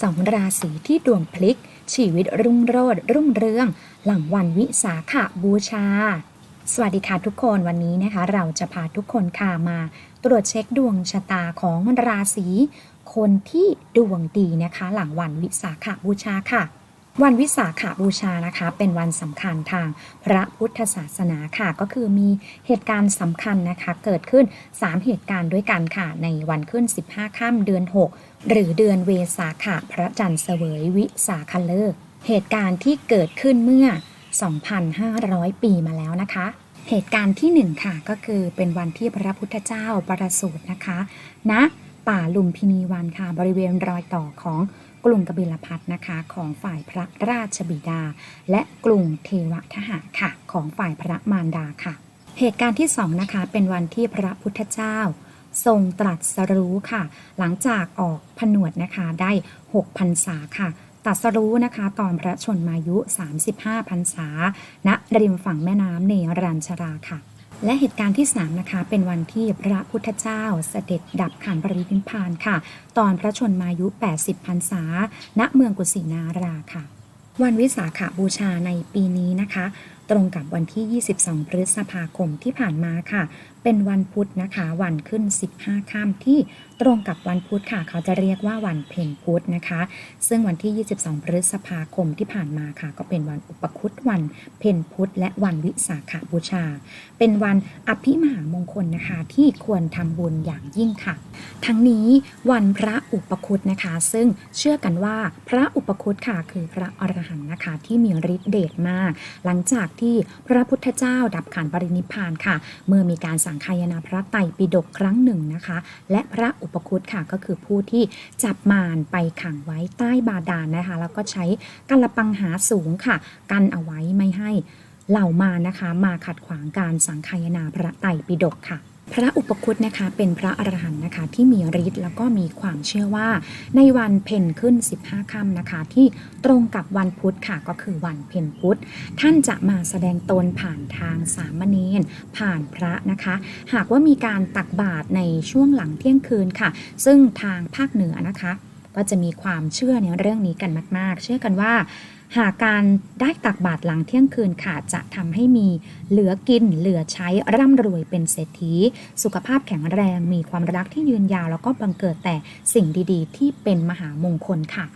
สองราศีที่ดวงพลิก ชีวิตรุ่งโรจน์รุ่งเรือง หลังวันวิสาขบูชา สวัสดีค่ะทุกคนวันนี้นะคะ เราจะพาทุกคนค่ะมา ตรวจเช็คดวงชะตาของราศีคนที่ดวงดีนะคะ หลังวันวิสาขบูชาค่ะ วันวิสาขาบูชานะคะ เป็นวันสำคัญทางพระพุทธศาสนาค่ะ ก็คือมีเหตุการณ์สำคัญนะคะ เกิดขึ้น 3 เหตุการณ์ด้วยกันค่ะ ในวันขึ้น 15 ค่ำเดือน 6 หรือเดือนเวสาขะพระจันทร์เสวยวิสาขฤกษ์เหตุการณ์ที่เกิดขึ้นเมื่อ 2,500 ปีมาแล้วนะคะ เหตุการณ์ที่หนึ่งค่ะ ก็คือเป็นวันที่พระพุทธเจ้าประสูตินะคะณนะป่าลุมพินีวันค่ะ บริเวณรอยต่อของ กรุงกบิลพัทนะคะของฝ่ายพระราชบิดา และกรุงเทวทหารค่ะ ของฝ่ายพระมารดาค่ะ เหตุการณ์ที่สองนะคะเป็นวันที่พระพุทธเจ้า ทรงตรัสรู้ค่ะ หลังจากออกผนวดนะคะได้6พรรษาค่ะตรัสรู้นะคะตอนพระชนมายุ 35พรรษาณริมฝั่งแม่น้ำเนรัญชราค่ะ และเหตุการณ์ที่3นะคะเป็นวันที่พระพุทธเจ้าเสด็จดับขันปรินิพพานค่ะ ตอนพระชนมายุ 80พรรษา ณเมืองกุสินาราค่ะ วันวิสาขาบูชาในปีนี้นะคะ ตรงกับวันที่ 22 พฤษภาคมที่ผ่านมาค่ะ เป็นวันพุธนะคะ วันขึ้น 15ค่ำที่ตรงกับวันพุธค่ะ เขาจะเรียกว่าวันเพ็ญพุธนะคะ ซึ่งวันที่ 22 พฤษภาคมที่ผ่านมาค่ะ ก็เป็นวันอุปคุตวันเพ็ญพุธและวันวิสาขาบูชา เป็นวันอภิมหามงคลนะคะ ที่ควรทำบุญอย่างยิ่งค่ะ ทั้งนี้วันพระอุปคุตนะคะ ซึ่งเชื่อกันว่าพระอุปคุตค่ะ คือพระอรหันต์นะคะ ที่มีฤทธิ์เดชมาก หลังจากที่พระพุทธเจ้าดับขันปรินิพานค่ะ เมื่อมีการสงคายนาพระไตรปิฎกครั้งหนึ่งนะคะ และพระอุปคุตค่ะก็คือผู้ที่จับมารไปขังไว้ใต้บาดาลนะคะ แล้วก็ใช้กัลปังหาสูงค่ะ กันเอาไว้ไม่ให้เหล่ามานะคะ มาขัดขวางการสังคายนาพระไตรปิฎกค่ะ พระอุปคุตนะคะเป็นพระอรหันต์นะคะที่มีฤทธิ์แล้วก็มีความเชื่อว่า ในวันเพ็ญขึ้น 15ค่ำนะคะ ที่ตรงกับวันพุธค่ะก็คือวันเพ็ญพุธ ท่านจะมาแสดงตนผ่านทางสามเณรผ่านพระนะคะ หากว่ามีการตักบาตรในช่วงหลังเที่ยงคืนค่ะ ซึ่งทางภาคเหนือนะคะ ก็จะมีความเชื่อในเรื่องนี้กันมาก ๆ เชื่อกันว่า หากการได้ตักบาตรหลังเที่ยงคืนค่ะจะทำให้มีเหลือกินเหลือใช้ร่ำรวยเป็นเศรษฐี สุขภาพแข็งแรง มีความรักที่ยืนยาว แล้วก็บังเกิดแต่สิ่งดีๆ ที่เป็นมหามงคลค่ะ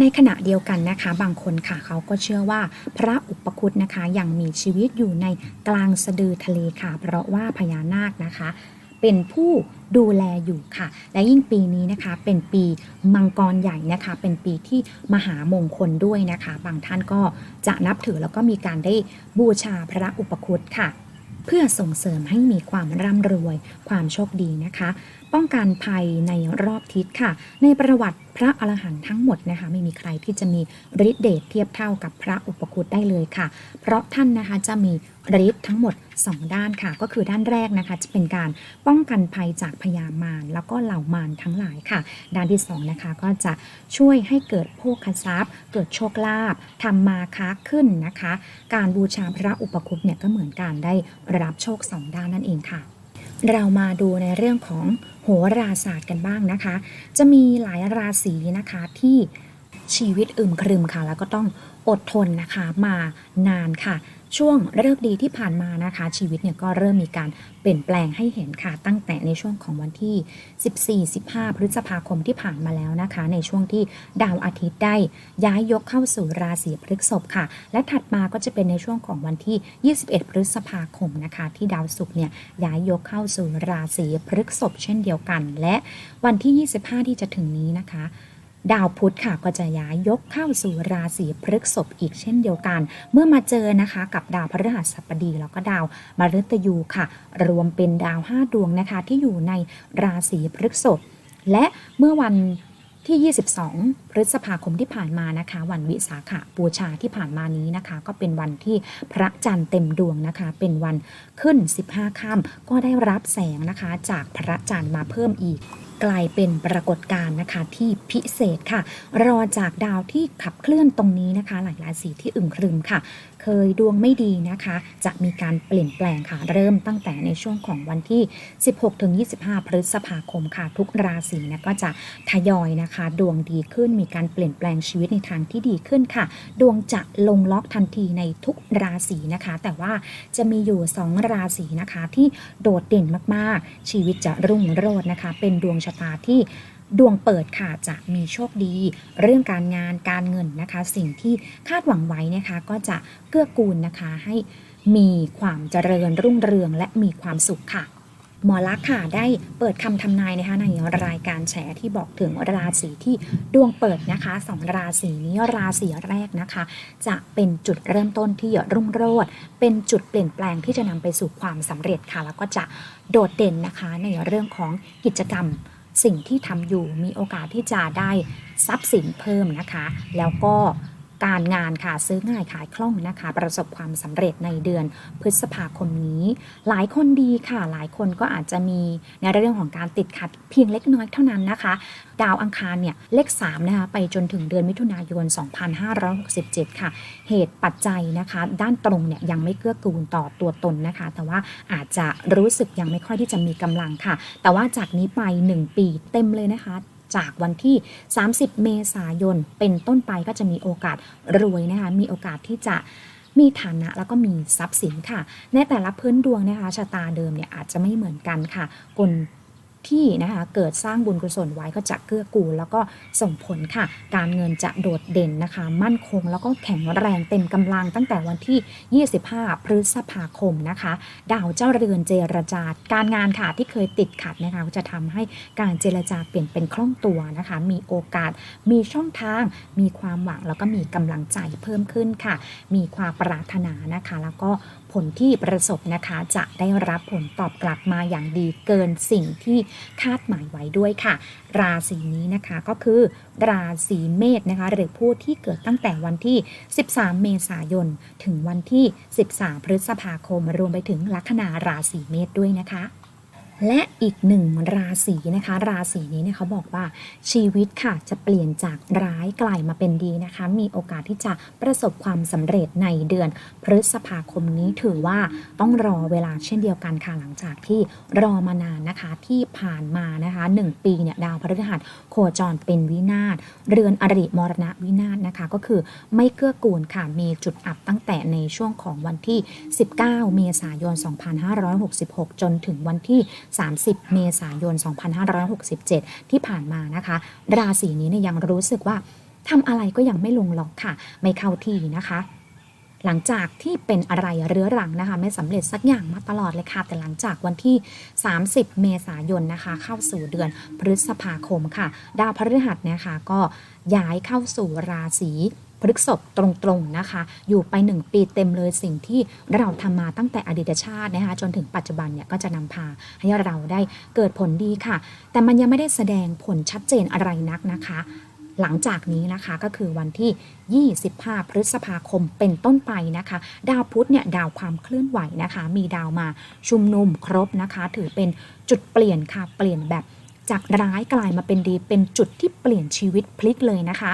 ในขณะเดียวกันนะคะบางคนค่ะเขาก็เชื่อว่าพระอุปคุตนะคะยังมีชีวิตอยู่ในกลางสะดือทะเลค่ะ เพราะว่าพญานาคนะคะ เป็นผู้ดูแลอยู่ค่ะ และยิ่งปีนี้นะคะเป็นปีมังกรใหญ่นะคะ เป็นปีที่มหามงคลด้วยนะคะ บางท่านก็จะนับถือแล้วก็มีการได้บูชาพระอุปคุตค่ะ เพื่อส่งเสริมให้มีความร่ำรวยความโชคดีนะคะ ป้องกันภัยในรอบทิศค่ะ ในประวัติพระอรหันต์ทั้งหมดนะคะไม่มีใครที่จะมีฤทธิเดชเทียบเท่ากับพระอุปคุตได้เลยค่ะ เพราะท่านนะคะจะมีฤทธิ์ทั้งหมด 2 ด้านค่ะ ก็คือด้านแรกนะคะ จะเป็นการป้องกันภัยจากพยามารแล้วก็เหล่ามารทั้งหลายค่ะ ด้านที่2นะคะก็จะช่วยให้เกิดโภคทรัพย์ เกิดโชคลาภทำมาค้าขึ้นนะคะ การบูชาพระอุปคุตเนี่ยก็เหมือนการได้รับโชคสองด้านนั่นเองค่ะ เรามาดูในเรื่องของ หราศาสตร์กันบ้างนะคะ จะมีหลายราศีนะคะที่ชีวิตอึมครึมค่ะ แล้วก็ต้องอดทนนะคะมานานค่ะ ช่วงเลิกดีที่ผ่านมานะคะ ชีวิตเนี่ยก็เริ่มมีการเปลี่ยนแปลงให้เห็นค่ะ ตั้งแต่ในช่วงของวันที่ 14-15 พฤษภาคมที่ผ่านมาแล้วนะคะ ในช่วงที่ดาวอาทิตย์ได้ย้ายยกเข้าสู่ราศีพฤษภค่ะ และถัดมาก็จะเป็นในช่วงของวันที่ 21 พฤษภาคมนะคะ ที่ดาวศุกร์เนี่ยย้ายยกเข้าสู่ราศีพฤษภเช่นเดียวกัน และวันที่ 25 ที่จะถึงนี้นะคะ ดาวพุธค่ะก็จะย้ายยกเข้าสู่ราศีพฤษภอีกเช่นเดียวกัน เมื่อมาเจอนะคะกับดาวพฤหัสบดีแล้วก็ดาวมฤตยูค่ะ รวมเป็นดาว 5 ดวงนะคะที่อยู่ในราศีพฤษภและเมื่อวันที่ 22 พฤษภาคมที่ผ่านมานะคะ วันวิสาขบูชาที่ผ่านมานี้นะคะ ก็เป็นวันที่พระจันทร์เต็มดวงนะคะ เป็นวันขึ้น 15ค่ำก็ได้รับแสงนะคะ จากพระจันทร์มาเพิ่มอีก กลายเป็นปรากฏการณ์นะคะที่พิเศษค่ะ รอจากดาวที่ขับเคลื่อนตรงนี้นะคะ หลายราศีที่อึมครึมค่ะ เคยดวงไม่ดีนะคะ จะมีการเปลี่ยนแปลงค่ะ เริ่มตั้งแต่ในช่วงของวันที่ 16-25 พฤษภาคมค่ะ ทุกราศีนะก็จะทยอยนะคะ ดวงดีขึ้นมีการเปลี่ยนแปลงชีวิตในทางที่ดีขึ้นค่ะ ดวงจะลงล็อกทันทีในทุกราศีนะคะ แต่ว่าจะมีอยู่ 2 ราศีนะคะที่โดดเด่นมากๆ ชีวิตจะรุ่งโรจน์นะคะ เป็นดวงชะตาที่ดวงเปิดค่ะจะมีโชคดี เรื่องการงานการเงินนะคะ สิ่งที่คาดหวังไว้นะคะ ก็จะเกื้อกูลนะคะให้มีความเจริญรุ่งเรืองและมีความสุขค่ะ หมอลักษ์ค่ะได้เปิดคำทำนายนะคะในรายการแฉที่บอกถึงราศีที่ดวงเปิดนะคะสองราศีนี้ราศีแรกนะคะ จะเป็นจุดเริ่มต้นที่รุ่งโรจน์เป็นจุดเปลี่ยนแปลงที่จะนำไปสู่ความสำเร็จค่ะ แล้วก็จะโดดเด่นนะคะในเรื่องของกิจกรรม สิ่งที่ทำอยู่มีโอกาสที่จะได้ทรัพย์สินเพิ่มนะคะ แล้วก็ การงานค่ะซื้อง่ายขายคล่องนะคะ ประสบความสำเร็จในเดือนพฤษภาคมนี้ หลายคนดีค่ะ หลายคนก็อาจจะมีในเรื่องของการติดขัดเพียงเล็กน้อยเท่านั้นนะคะ ดาวอังคารเนี่ยเลข3นะคะไปจนถึงเดือนมิถุนายน 2567 ค่ะ เหตุปัจจัยนะคะ ด้านตรงเนี่ยยังไม่เกื้อกูลต่อตัวตนนะคะ แต่ว่าอาจจะรู้สึกยังไม่ค่อยที่จะมีกำลังค่ะ แต่ว่าจากนี้ไป 1 ปีเต็มเลยนะคะ จากวันที่ 30 เมษายน เป็นต้นไปก็จะมีโอกาสรวยนะคะ มีโอกาสที่จะมีฐานะแล้วก็มีทรัพย์สินค่ะ ในแต่ละพื้นดวงนะคะชะตาเดิมเนี่ยอาจจะไม่เหมือนกันค่ะกล ที่นะคะเกิดสร้างบุญกุศลไว้ก็จะเกื้อกูลแล้วก็ส่งผลค่ะ การเงินจะโดดเด่นนะคะ มั่นคงแล้วก็แข็งแรงเต็มกำลังตั้งแต่วันที่ 25 พฤษภาคมนะคะ ดาวเจ้าเรือนเจรจาการงานค่ะที่เคยติดขัดนะคะจะทำให้การเจรจาเปลี่ยนเป็นคล่องตัวนะคะ มีโอกาสมีช่องทาง มีความหวังแล้วก็มีกำลังใจเพิ่มขึ้นค่ะ มีความปรารถนานะคะ แล้วก็ ผลที่ประสบนะคะจะได้รับผลตอบกลับมาอย่างดีเกินสิ่งที่คาดหมายไว้ด้วยค่ะ ราศีนี้นะคะก็คือราศีเมษนะคะหรือผู้ที่เกิดตั้งแต่วันที่ 13 เมษายน ถึงวันที่ 13 พฤษภาคม รวมไปถึงลัคนาราศีเมษด้วยนะคะ และอีกหนึ่งราศีนะคะ ราศีนี้เนี่ยเขาบอกว่าชีวิตค่ะจะเปลี่ยนจากร้ายกลายมาเป็นดีนะคะ มีโอกาสที่จะประสบความสำเร็จในเดือนพฤษภาคมนี้ถือว่าต้องรอเวลาเช่นเดียวกันค่ะหลังจากที่รอมานานนะคะที่ผ่านมานะคะ 1 ปีเนี่ยดาวพฤหัสโคจรเป็นวินาศเรือนอริมรณะวินาศนะคะก็คือไม่เกื้อกูลค่ะมีจุดอับตั้งแต่ในช่วงของวันที่ 19 เมษายน 2566 จนถึงวันที่30 เมษายน 2567 ที่ผ่านมานะคะ ราศีนี้เนี่ยยังรู้สึกว่าทำอะไรก็ยังไม่ลงล็อกค่ะ ไม่เข้าที่นะคะหลังจากที่เป็นอะไรเรื้อรังนะคะ ไม่สำเร็จสักอย่างมาตลอดเลยค่ะ แต่หลังจากวันที่ 30 เมษายนนะคะ เข้าสู่เดือนพฤษภาคมค่ะ ดาวพฤหัสนะคะก็ย้ายเข้าสู่ราศี พฤษภตรงๆนะคะ อยู่ไป 1 ปีเต็มเลยสิ่งที่เราทำมาตั้งแต่อดีตชาตินะคะจนถึงปัจจุบันเนี่ยก็จะนำพาให้เราได้เกิดผลดีค่ะ แต่มันยังไม่ได้แสดงผลชัดเจนอะไรนักนะคะหลังจากนี้นะคะก็คือวันที่ 25 พฤษภาคมเป็นต้นไปนะคะ ดาวพุธเนี่ยดาวความเคลื่อนไหวนะคะ มีดาวมาชุมนุมครบนะคะ ถือเป็นจุดเปลี่ยนค่ะ เปลี่ยนแบบจากร้ายกลายมาเป็นดี เป็นจุดที่เปลี่ยนชีวิตพลิกเลยนะคะ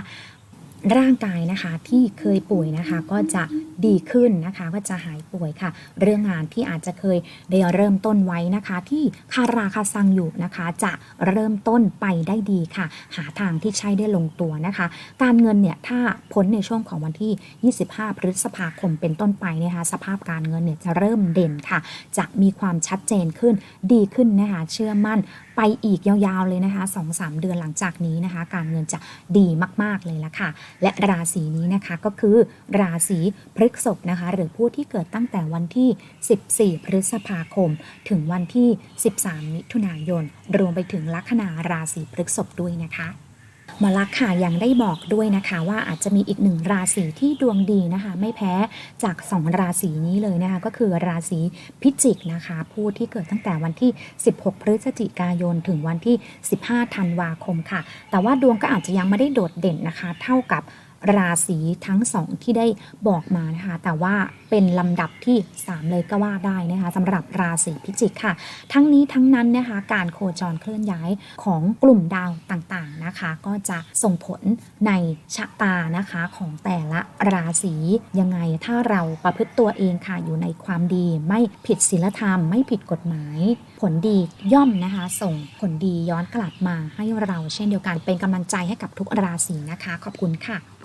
ร่างกายนะคะที่เคยป่วยนะคะก็จะดีขึ้นนะคะก็จะหายป่วยค่ะ เรื่องงานที่อาจจะเคยได้เริ่มต้นไว้นะคะ ที่คาราคาซังอยู่นะคะ จะเริ่มต้นไปได้ดีค่ะ หาทางที่ใช้ได้ลงตัวนะคะ การเงินเนี่ยถ้าพ้นในช่วงของวันที่ 25 พฤษภาคมเป็นต้นไปนะคะ สภาพการเงินเนี่ยจะเริ่มเด่นค่ะ จะมีความชัดเจนขึ้นดีขึ้นนะคะ เชื่อมั่น ไปอีกยาวๆเลยนะคะ2-3เดือนหลังจากนี้นะคะ การเงินจะดีมากๆเลยละค่ะ และราศีนี้นะคะก็คือราศีพฤษภนะคะ หรือผู้ที่เกิดตั้งแต่วันที่ 14 พฤษภาคม ถึงวันที่ 13 มิถุนายน รวมไปถึงลัคนาราศีพฤษภด้วยนะคะ หมอลักษ์ค่ะยังได้บอกด้วยนะคะว่าอาจจะมีอีกหนึ่งราศีที่ดวงดีนะคะ ไม่แพ้จาก 2 ราศีนี้เลยนะคะ ก็คือราศีพิจิกนะคะ ผู้ที่เกิดตั้งแต่วันที่ 16 พฤศจิกายน ถึงวันที่ 15 ธันวาคมค่ะ แต่ว่าดวงก็อาจจะยังไม่ได้โดดเด่นนะคะ เท่ากับ ราศีทั้งสองที่ได้บอกมานะคะ แต่ว่าเป็นลำดับที่ 3 เลยก็ว่าได้นะคะสำหรับราศีพิจิกค่ะ ทั้งนี้ทั้งนั้นนะคะ การโคจรเคลื่อนย้ายของกลุ่มดาวต่างๆนะคะ ก็จะส่งผลในชะตานะคะของแต่ละราศียังไงถ้าเราประพฤติตัวเองค่ะอยู่ในความดีไม่ผิดศีลธรรม ไม่ผิดกฎหมาย ผลดีย่อมนะคะ ส่งผลดีย้อนกลับมาให้เราเช่นเดียวกันเป็นกำลังใจให้กับทุกราศีนะคะ ขอบคุณค่ะ